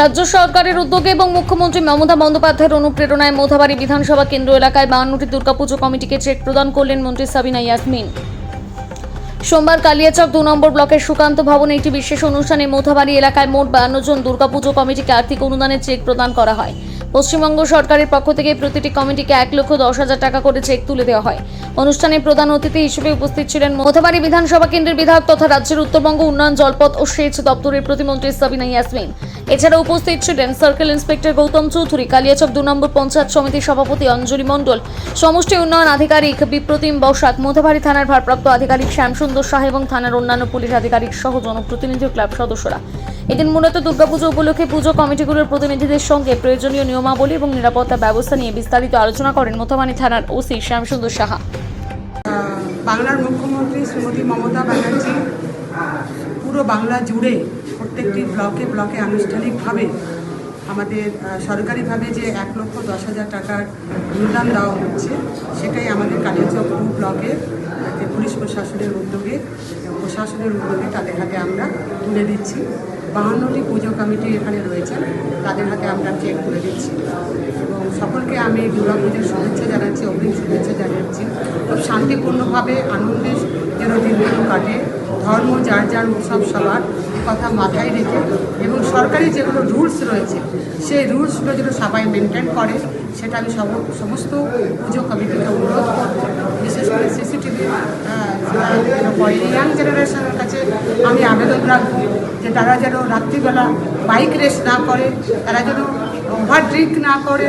রাজ্য সরকারের উদ্যোগে এবং মুখ্যমন্ত্রী মমতা বন্দ্যোপাধ্যায়ের অনুপ্রেরণায় মোথাবাড়ি বিধানসভা কেন্দ্র এলাকায় বাহান্নটি দুর্গাপুজো কমিটিকে চেক প্রদান করলেন মন্ত্রী সাবিনা ইয়াসমিন। সোমবার কালিয়াচক দু নম্বর ব্লকের সুকান্ত ভবনে একটি বিশেষ অনুষ্ঠানে মোথাবাড়ি এলাকায় মোট বায়ান্ন জন দুর্গাপুজো কমিটিকে আর্থিক অনুদানের চেক প্রদান করা হয়। পশ্চিমবঙ্গ সরকারের পক্ষ থেকে প্রতিটি কমিটিকে এক লক্ষ দশ হাজার টাকা করে চেক তুলে দেওয়া হয়। অনুষ্ঠানে প্রধান অতিথি হিসেবে উপস্থিত ছিলেন মোথাবাড়ি বিধানসভা কেন্দ্রের বিধায়ক তথা রাজ্যের উত্তরবঙ্গ উন্নয়ন, জলপথ ও সেচ দপ্তরের প্রতিমন্ত্রী সাবিনা ইয়াসমিন। এছাড়া উপস্থিত ছিলেন সার্কেল ইন্সপেক্টর গৌতম চৌধুরী, কালিয়াচক দু নম্বর পঞ্চায়েত সমিতির সভাপতি অঞ্জলি মণ্ডল, সমষ্টি উন্নয়ন আধিকারিক বিপ্রতিম বসাক, মোথাবাড়ি থানার ভারপ্রাপ্ত আধিকারিক শ্যামসুন্দর শাহ এবং থানার অন্যান্য পুলিশ আধিকারিক সহ জনপ্রতিনিধি ক্লাব সদস্যরা। এদিন মূলত দুর্গাপুজো উপলক্ষে পুজো কমিটিগুলোর প্রতিনিধিদের সঙ্গে প্রয়োজনীয় নিয়মাবলী এবং নিরাপত্তা ব্যবস্থা নিয়ে বিস্তারিত আলোচনা করেন মোথাবাড়ি থানার ওসি শ্যামসুন্দর সাহা। বাংলার মুখ্যমন্ত্রী শ্রীমতী মমতা ব্যানার্জি পুরো বাংলা জুড়ে প্রত্যেকটি ব্লকে ব্লকে আনুষ্ঠানিকভাবে আমাদের সরকারিভাবে যে এক লক্ষ দশ হাজার টাকার অনুদান দেওয়া হচ্ছে, সেটাই আমাদের কালিয়াচক টু ব্লকের পুলিশ প্রশাসনের উদ্যোগে প্রশাসনের উদ্যোগে তাদের হাতে আমরা তুলে দিচ্ছি। বাহান্নটি পুজো কমিটি এখানে রয়েছেন তাদের হাতে আমরা চেক তুলে দিচ্ছি। এবং সকলকে আমি দুর্গা পুজোর শুভেচ্ছা জানাচ্ছি, অগ্রিম শুভেচ্ছা জানাচ্ছি। খুব শান্তিপূর্ণভাবে আনন্দের যেন দিনগুলো কাটে। ধর্ম, যার যার উৎসব সবার কথা মাথায় রেখে এবং সরকারি যেগুলো রুলস রয়েছে, সেই রুলসগুলো যেন সবাই মেনটেন করে, সেটা আমি সব, সমস্ত পুজো কমিটিকে অনুরোধ করব। বিশেষ করে সিসিটিভি ইয়াং জেনারেশনের কাছে আমি আবেদন রাখব। যে তারা যেন রাত্রিবেলা বাইক রেস না করে, তারা যেন ওভার ড্রিঙ্ক না করে,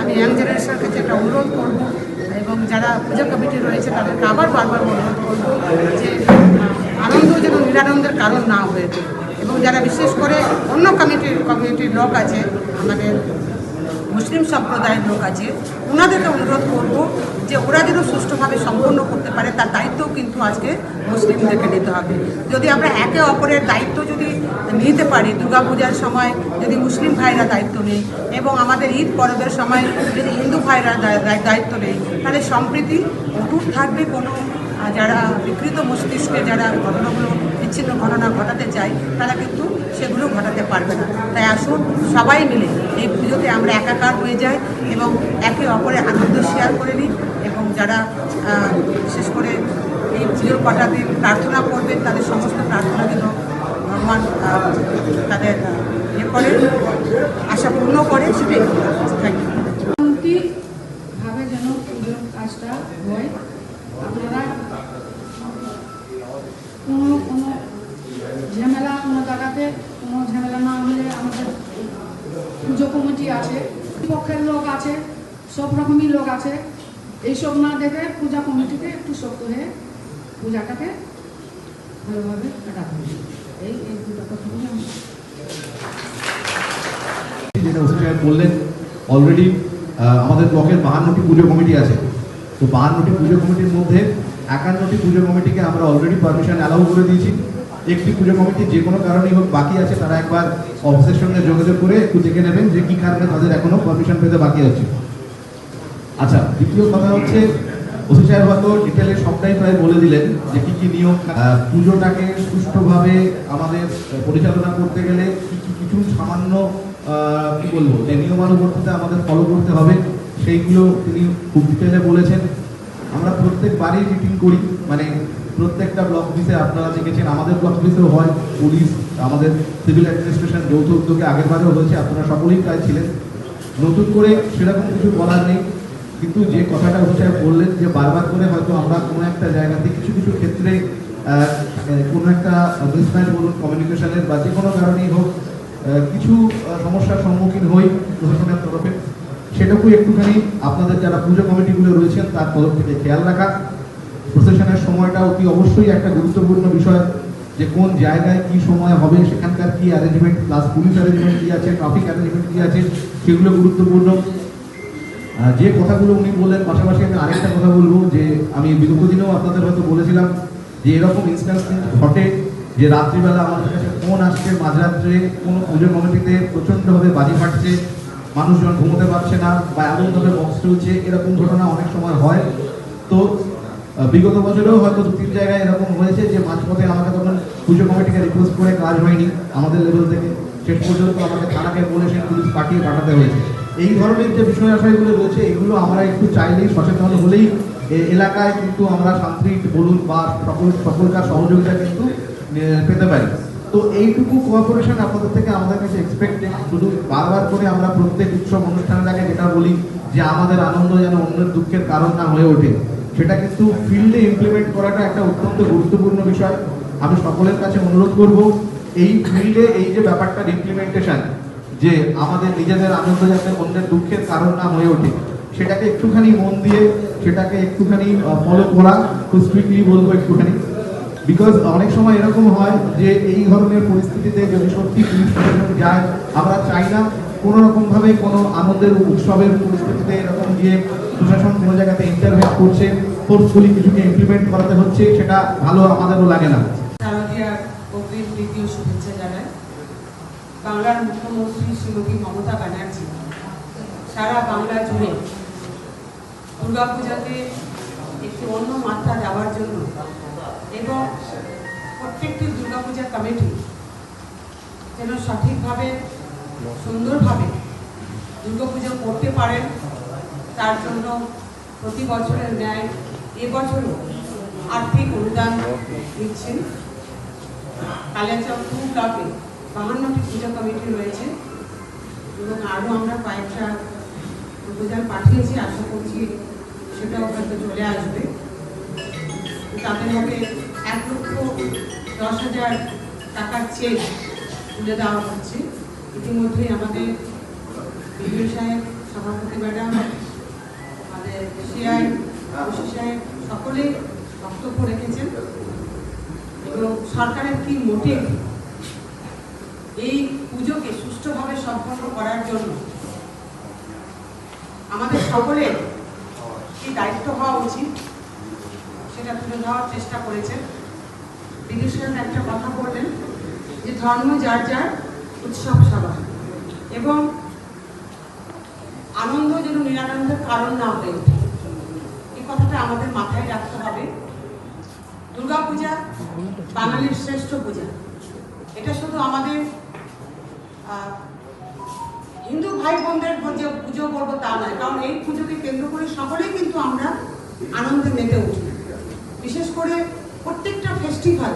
আমি ইয়াং জেনারেশনের কাছে একটা অনুরোধ করব এবং যারা পুজো কমিটি রয়েছে, তাদেরকে আবার বারবার অনুরোধ করব যে আনন্দ যেন নিরানন্দের কারণ না হয়ে এবং যারা বিশেষ করে অন্য কমিটির কমিউনিটির লোক আছে, আমাদের মুসলিম সম্প্রদায়ের লোক আছে ওনাদেরকে অনুরোধ করব যে ওরা যেন সুষ্ঠুভাবে সম্পন্ন করতে পারে, তার দায়িত্বও কিন্তু আজকে মুসলিমদেরকে নিতে হবে। যদি আমরা একে অপরের দায়িত্ব যদি নিতে পারি, দুর্গাপূজার সময় যদি মুসলিম ভাইরা দায়িত্ব নেই এবং আমাদের ঈদ পরবের সময় যদি হিন্দু ভাইরা দায়িত্ব নেই তাহলে সম্প্রীতি অটুট থাকবে কোনো যারা বিকৃত মস্তিষ্কে যারা ঘটনাগুলো, বিচ্ছিন্ন ঘটনা ঘটাতে চায়, তারা কিন্তু সেগুলো ঘটাতে পারবে না। তাই আসুন সবাই মিলে এই পুজোতে আমরা একাকার হয়ে যাই এবং একে অপরে আনন্দ শেয়ার করে নিই এবং যারা বিশেষ করে এই পুজোর কটা দিন প্রার্থনা করবেন, তাদের সমস্ত প্রার্থনা যেন ভগবান তাদের ইয়ে করে, আশা পূর্ণ করে, সেটাই থ্যাংক ইউ ভাবে যেন পুজোর কাজটা হয় আপনারা কোনো কোনো ঝামেলা কোনো জায়গাতে কোনো ঝামেলা না হলে আমাদের পুজো কমিটি আছে পক্ষের লোক আছে সব রকমই লোক আছে। এইসব না দেখে পূজা কমিটিকে একটু শক্ত হয়ে পূজাটাকে ভালোভাবে কাটাতে হবে। এই এই দুটো কথা বললেন অলরেডি আমাদের ব্লকের বাহান্নটি পুজো কমিটি আছে। তো বাহান্নটি পুজো কমিটির মধ্যে একান্নটি পুজো কমিটিকে আমরা অলরেডি পারমিশন অ্যালাউ করে দিয়েছি। একটি পুজো কমিটি যে কোনো কারণেই হোক বাকি আছে, তারা একবার অফিসের সঙ্গে যোগাযোগ করে একটু দেখে নেবেন যে কী কারণে তাদের এখনও পারমিশন পেতে বাকি আছে। আচ্ছা দ্বিতীয় কথা হচ্ছে ওসি সাহেব হয়তো ডিটেলে সবটাই প্রায় বলে দিলেন যে কি কি নিয়ম পুজোটাকে সুষ্ঠুভাবে আমাদের পরিচালনা করতে গেলে কি কি কিছু সামান্য কি বলব, যে নিয়মানুবর্তিতা আমাদের ফলো করতে হবে, সেইগুলো তিনি খুব ডিটেলে বলেছেন। আমরা প্রত্যেকবারই মিটিং করি মানে প্রত্যেকটা ব্লক অফিসে আপনারা দেখেছেন, আমাদের ব্লক অফিসেও হয় পুলিশ আমাদের সিভিল অ্যাডমিনিস্ট্রেশন যৌথ উদ্যোগে আগের বারেও হয়েছে, আপনারা সকলেই প্রায় ছিলেন। নতুন করে সেরকম কিছু বলার নেই। কিন্তু যে কথাটা হচ্ছে বললেন যে বারবার করে হয়তো আমরা কোনো একটা জায়গাতে কিছু কিছু ক্ষেত্রে কোনো একটা মিসম্যাচ বলুন কমিউনিকেশনের বা যে কোনো কারণেই হোক কিছু সমস্যার সম্মুখীন হই প্রশাসনের তরফে। সেটুকু একটুখানি আপনাদের যারা পুজো কমিটিগুলো রয়েছেন তার তরফ থেকে খেয়াল রাখা। প্রসেশনের সময়টা অতি অবশ্যই একটা গুরুত্বপূর্ণ বিষয় যে কোন জায়গায় কি সময় হবে, সেখানকার কি অ্যারেঞ্জমেন্ট প্লাস পুলিশ অ্যারেঞ্জমেন্ট কি আছে ট্রাফিক অ্যারেঞ্জমেন্ট কি আছে, সেগুলো গুরুত্বপূর্ণ। যে কথাগুলো উনি বললেন, পাশাপাশি আমি আরেকটা কথা বলব, যে আমি বিগত দিনেও আপনাদের হয়তো বলেছিলাম যে এরকম ইনস্ট্যান্স কিন্তু ঘটে যে রাত্রিবেলা আমাদের কাছে ফোন আসছে, মাঝরাত্রে কোনো পুজো কমিটিতে প্রচণ্ডভাবে বাজি ফাটছে, মানুষজন ঘুমোতে পারছে না বা এমনভাবে বক্স চলছে, এরকম ঘটনা অনেক সময় হয়। তো বিগত বছরেও হয়তো দু তিন জায়গায় এরকম হয়েছে যে মাঝপথে আমাকে তখন পুজো কমিটিকে রিকোয়েস্ট করে কাজ হয়নি, আমাদের লেভেল থেকে। শেষ পর্যন্ত আমাকে থানাকে বলে সে পুলিশ পাঠিয়ে পাঠাতে হয়েছে। এই ধরনের যে বিষয় আশয়গুলো রয়েছে, এগুলো আমরা একটু চাইলেই সচেতন হলেই এলাকায় কিন্তু আমরা শান্তি বলুন বা সকল সকলকার সহযোগিতা কিন্তু পেতে পারি। তো এইটুকু কোঅপারেশন আপনাদের থেকে আমাদের কাছে এক্সপেক্টেড শুধু বারবার করে আমরা প্রত্যেক উৎসব অনুষ্ঠানের যেটা বলি, যে আমাদের আনন্দ যেন অন্যের দুঃখের কারণ না হয়ে ওঠে। সেটা কিন্তু ফিল্ডে ইমপ্লিমেন্ট করাটা একটা অত্যন্ত গুরুত্বপূর্ণ বিষয়। আমি সকলের কাছে অনুরোধ করব, এই ফিল্ডে এই যে ব্যাপারটার ইমপ্লিমেন্টেশন যে আমাদের নিজেদের আনন্দ যাতে অন্যের দুঃখের কারণ না হয়ে ওঠে, সেটাকে একটুখানি মন দিয়ে, সেটাকে একটুখানি ফলো করা খুব স্ট্রিক্টলি বলব একটুখানি। বিকজ অনেক সময় এরকম হয় যে এই ধরনের পরিস্থিতিতে যদি সত্যি যায়, আমরা চাই না কোনো রকম ভাবে কোনো আনন্দের উৎসবের পরিস্থিতিতে এরকম গিয়ে প্রশাসন কোনো জায়গাতে ইন্টারভেন করছে ফোর্সফুলি কিছুকে ইমপ্লিমেন্ট করাতে হচ্ছে, সেটা ভালো আমাদেরও লাগে না। শুভেচ্ছা জানাই। বাংলার মুখ্যমন্ত্রী শ্রীমতী মমতা ব্যানার্জি। সারা বাংলা জুড়ে দুর্গাপূজাতে একটি অন্য মাত্রা দেওয়ার জন্য এবং প্রত্যেকটি দুর্গাপূজা কমিটি যেন সঠিকভাবে, সুন্দরভাবে দুর্গাপুজো করতে পারেন, তার জন্য প্রতি বছরের ন্যায় এবছরও আর্থিক অনুদান দিচ্ছেন। কালিয়াচক টু ব্লকে বাহান্নটি পূজা কমিটি রয়েছে এবং আরও আমরা কয়েকটা প্রপোজাল পাঠিয়েছি, আশা করছি সেটাও হয়তো চলে আসবে। তাদের হবে এক লক্ষ দশ হাজার টাকার চেক তুলে দেওয়া হচ্ছে। ইতিমধ্যেই আমাদের বিডিও সাহেব, সভাপতি ম্যাডাম, আমাদের সিআই ওসি সাহেব সকলেই বক্তব্য রেখেছেন। এবং সরকারের কি মোটিভ এই পুজোকে সুষ্ঠুভাবে সম্পন্ন করার জন্য আমাদের সকলের কি দায়িত্ব হওয়া উচিত সেটা তুলে ধরার চেষ্টা করেছেন। বিদুষ একটা কথা বললেন যে ধর্ম যার যার, উৎসব সভা এবং আনন্দ যেন নিরানন্দের কারণ না হয়ে ওঠে। এই কথাটা আমাদের মাথায় রাখতে হবে। দুর্গাপূজা বাঙালির শ্রেষ্ঠ পূজা। এটা শুধু আমাদের হিন্দু ভাই বোনদের যে পুজো করব তা নয়, কারণ এই পুজোকে কেন্দ্র করে সকলেই কিন্তু আমরা আনন্দে মেতে উঠি। বিশেষ করে প্রত্যেকটা ফেস্টিভ্যাল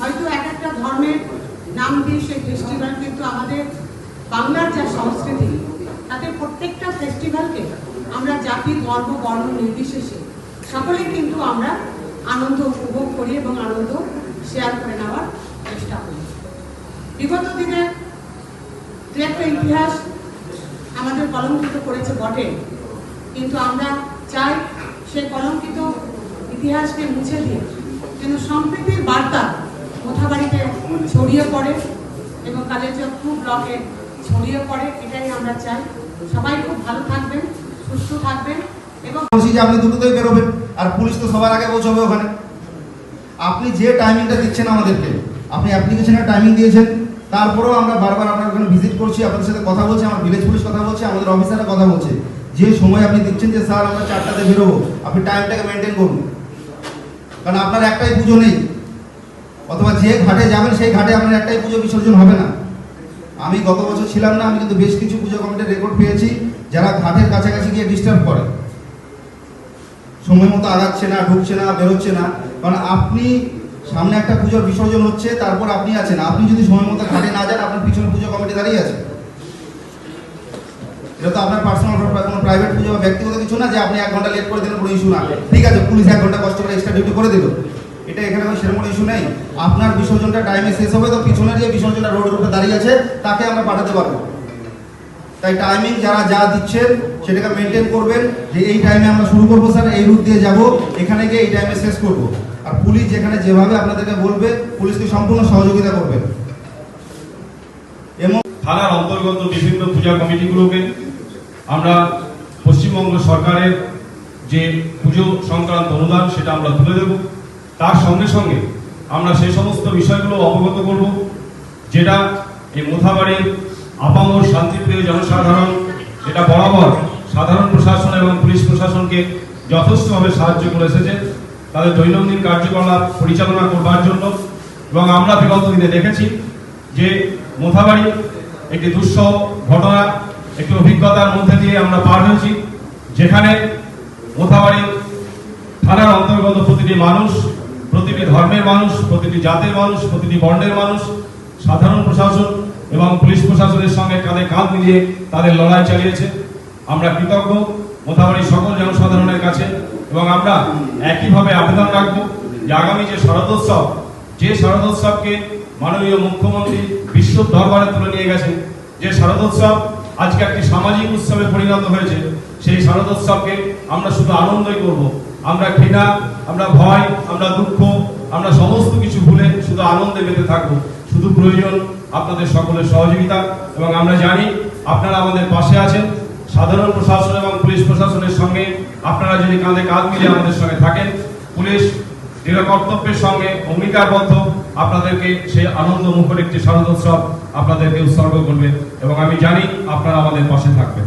হয়তো এক একটা ধর্মের নাম দিয়ে সেই ফেস্টিভ্যাল কিন্তু আমাদের বাংলার যা সংস্কৃতি, তাতে প্রত্যেকটা ফেস্টিভ্যালকে আমরা জাতি, ধর্ম, বর্ণ নির্বিশেষে সকলেই কিন্তু আমরা আনন্দ উপভোগ করি এবং আনন্দ শেয়ার করে নেওয়ার চেষ্টা করি। বিগত দিনে দু একটা ইতিহাস আমাদের কলঙ্কিত করেছে বটে। কিন্তু আমরা চাই সে কলঙ্কিত ইতিহাসকে মুছে দিয়ে যেন সম্প্রীতির বার্তা কোথাবাড়িতে ছড়িয়ে পড়ে এবং কালেচক টু ব্লকে ছড়িয়ে পড়ে, এটাই আমরা চাই। সবাই খুব ভালো থাকবেন, সুস্থ থাকবেন এবং যে আপনি দুটোতেই বেরোবেন আর পুলিশ তো সবার আগে পৌঁছবে ওখানে। আপনি যে টাইমিংটা দিচ্ছেন আমাদেরকে, আপনি অ্যাপ্লিকেশনের টাইমিং দিয়েছেন। তারপরেও আমরা বারবার আপনার ওখানে ভিজিট করছি, আপনাদের সাথে কথা বলছি, আমার ভিলেজ পুলিশ কথা বলছে, আমাদের অফিসাররা কথা বলছে। যে সময় আপনি দিচ্ছেন যে, স্যার, আমরা চারটাতে বেরোবো, আপনি টাইমটাকে মেনটেন করুন। কারণ আপনার একটাই পুজো নেই। অথবা যে ঘাটে যাবেন, সেই ঘাটে আপনার একটাই পুজো বিসর্জন হবে না। আমি গত বছর ছিলাম না, আমি কিন্তু বেশ কিছু পুজো কমিটির রেকর্ড পেয়েছি, যারা ঘাটের কাছাকাছি গিয়ে ডিস্টার্ব করে। সময় মতো আগাচ্ছে না, ঢুকছে না, বেরোচ্ছে না। কারণ আপনি সামনে একটা পুজোর বিসর্জন হচ্ছে, তারপর আপনি আছেন। আপনি যদি সময় মতো ঘাটে না যান, আপনার পিছনে পুজো কমিটি দাঁড়িয়ে আছে। এটা তো আপনার পার্সোনাল কোনো প্রাইভেট পুজো বা ব্যক্তিগত কিছু না যে আপনি এক ঘণ্টা লেট করে দিলেন, কোনো ইস্যু না। ঠিক আছে, পুলিশ এক ঘণ্টা কষ্ট করে এক্সট্রা ডিউটি করে দিল। এটা এখানে কোনো সেরকম ইস্যু নেই। আপনার বিসর্জনটা টাইমে শেষ হবে, তো পিছনের যে বিসর্জনটা রোড রোডে দাঁড়িয়ে আছে, তাকে আমরা পাঠাতে পারব। তাই টাইমিং যারা যা দিচ্ছেন, সেটাকে মেনটেন করবেন। যে এই টাইমে আমরা শুরু করব স্যার এই রুট দিয়ে যাব। এখানে গিয়ে এই টাইমে শেষ করব। আর পুলিশ যেখানে যেভাবে আপনাদেরকে বলবে, পুলিশকে সম্পূর্ণ সহযোগিতা করবে। এবং থানার অন্তর্গত বিভিন্ন পূজা কমিটিগুলোকে আমরা পশ্চিমবঙ্গ সরকারের যে পুজো সংক্রান্ত অনুদান, সেটা আমরা তুলে দেব। তার সঙ্গে সঙ্গে আমরা সেই সমস্ত বিষয়গুলো অবগত করব, যেটা এই মোথাবাড়ির আপামর শান্তিপ্রিয় জনসাধারণ, এটা বরাবর সাধারণ প্রশাসন এবং পুলিশ প্রশাসনকে যথেষ্টভাবে সাহায্য করে এসেছে। তাদের দৈনন্দিন কার্যকলাপ পরিচালনা করবার জন্য এবং আমরা বিগত দিনে দেখেছি যে মোথাবাড়ি একটি দুঃসহ ঘটনা, একটি অভিজ্ঞতার মধ্যে দিয়ে আমরা পার হয়েছি, যেখানে মোথাবাড়ি থানার অন্তর্গত প্রতিটি মানুষ, প্রতিটি ধর্মের মানুষ, প্রতিটি জাতের মানুষ, প্রতিটি বর্ণের মানুষ, সাধারণ প্রশাসন এবং পুলিশ প্রশাসনের সঙ্গে কাঁধে কাঁধ মিলিয়ে তাদের লড়াই চালিয়েছে। আমরা কৃতজ্ঞ। মোথাবাড়ির সকল জনসাধারণের কাছে, এবং আমরা একইভাবে আবেদন রাখব যে আগামী যে শরদোৎসব, যে শরদোৎসবকে মাননীয় মুখ্যমন্ত্রী বিশ্ব দরবারে তুলে নিয়ে গেছেন, যে শরদোৎসব আজকে একটি সামাজিক উৎসবে পরিণত হয়েছে, সেই শরদোৎসবকে আমরা শুধু আনন্দই করব। আমরা ঘৃণা, আমরা ভয়, আমরা দুঃখ, আমরা সমস্ত কিছু ভুলে শুধু আনন্দে মেতে থাকব। শুধু প্রয়োজন আপনাদের সকলের সহযোগিতা, এবং আমরা জানি আপনারা আমাদের পাশে আছেন। সাধারণ প্রশাসন এবং পুলিশ প্রশাসনের সঙ্গে আপনারা যদি কাঁধে কাঁধ মিলে আমাদের সঙ্গে থাকেন, পুলিশ দৃঢ় কর্তব্যের সঙ্গে অঙ্গীকারবদ্ধ, আপনাদেরকে সেই আনন্দ মুখর একটি শারদোৎসব আপনাদেরকে উৎসর্গ করবে এবং আমি জানি আপনারা আমাদের পাশে থাকবেন।